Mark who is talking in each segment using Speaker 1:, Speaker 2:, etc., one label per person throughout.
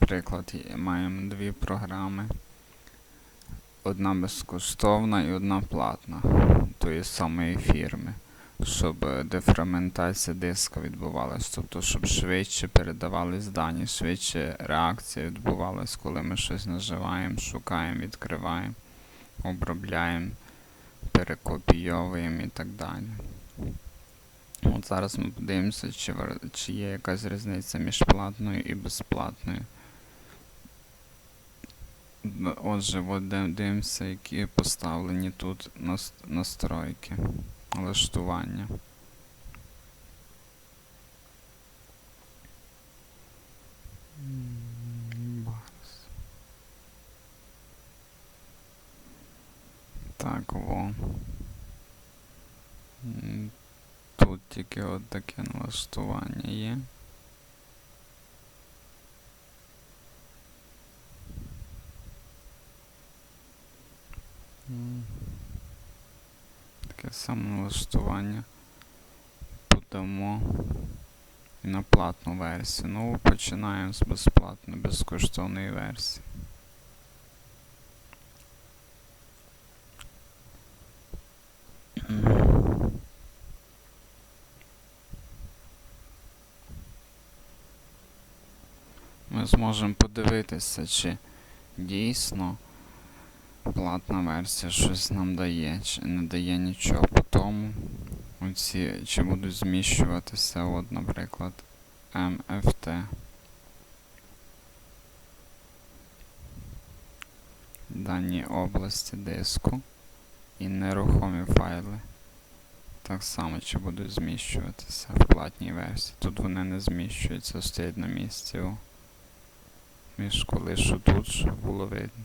Speaker 1: наприклад, маємо дві програми. Одна безкоштовна і одна платна тої самої фірми, щоб дефрагментація диска відбувалась, тобто, щоб швидше передавались дані, швидше реакція відбувалась, коли ми щось наживаємо, шукаємо, відкриваємо, обробляємо, перекопійовуємо і так далі. От зараз ми подивимося, чи, чи є якась різниця між платною і безплатною. Отже, от дивимося, які поставлені тут настройки, налаштування. Так, во. Тут тільки от таке налаштування є. М. Таке саме налаштування. Подамо і на платну версію. Ну, починаємо з безплатної, безкоштовної версії. Ми зможемо подивитися, чи дійсно платна версія щось нам дає, чи не дає нічого. По тому оці, чи будуть зміщуватися, от, наприклад, MFT. Дані області диску і нерухомі файли. Так само, чи будуть зміщуватися в платній версії. Тут вони не зміщуються, стоять на місці. О. Мішку лишу тут, щоб було видно.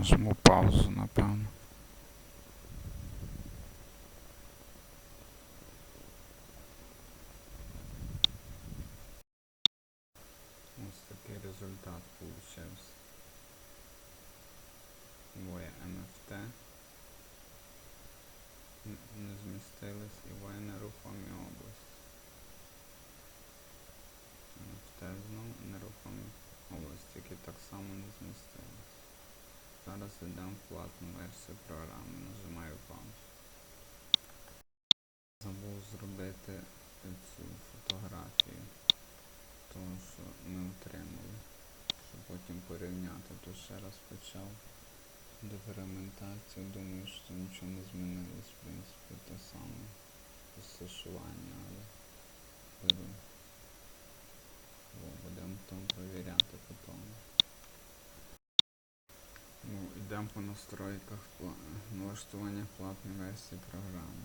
Speaker 1: Нажму паузу, напевно. Ось такий результат получився. Двоє MFT. Не змістились і двоє нерухомі області. MFT знову нерухомі області, які так само не змістились. В платну версію програми, нажимаю паузу. Забув зробити цю фотографію, того що ми отримали, щоб потім порівняти. То ще раз почав дефрагментацію, думаю, що нічого не змінилось, в принципі, те саме розташування, але беру. Будемо там перевіряти потім. Йдемо по настройках налаштування платної версії програми.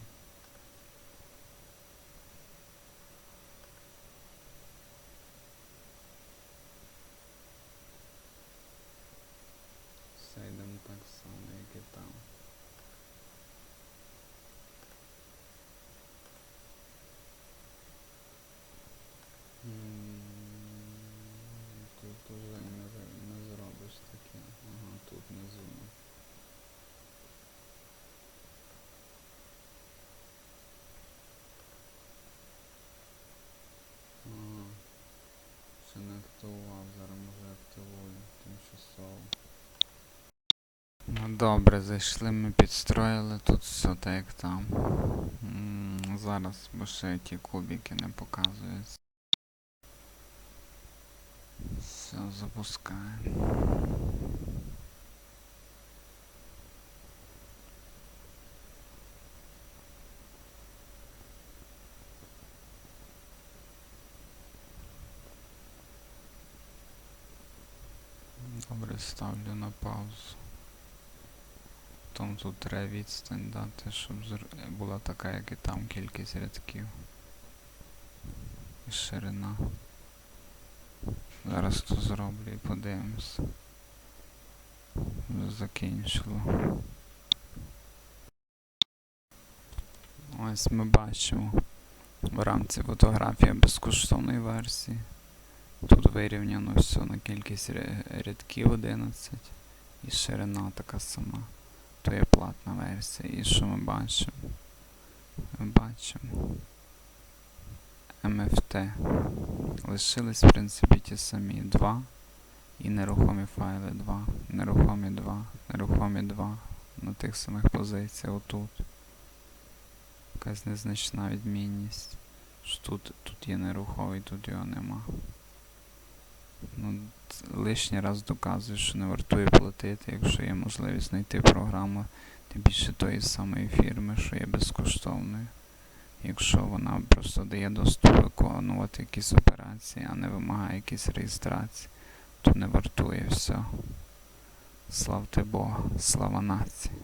Speaker 1: Все йдемо так само, як і там. М, Тут уже не, ро- не зробиш таке. Ага, тут внизу. Ага. Ще не активував, зараз може активую тимчасово. Ну добре, зайшли, ми підстроїли тут все так як там. Зараз, бо ще ті кубики не показуються. Все, запускаємо. Добре, ставлю на паузу. Тому тут треба відстань дати, щоб була така, як і там кількість рядків. І ширина. Зараз то зроблю і подивимось. Закінчило. Ось ми бачимо в рамці фотографія безкоштовної версії. Тут вирівняно все на кількість рядків 11 і ширина така сама. То є платна версія. І що ми бачимо? Ми бачимо MFT. Лишились, в принципі, ті самі 2 і нерухомі файли 2, нерухомі 2, нерухомі 2 на тих самих позиціях отут. Якась незначна відмінність. Тут, тут є нерухомий, тут його нема. Лишній раз доказує, що не вартує платити, якщо є можливість знайти програму, тим більше тої самої фірми, що є безкоштовною. Якщо вона просто дає доступ виконувати якісь операції, а не вимагає якісь реєстрації, то не вартує все. Славте Бога, слава нації.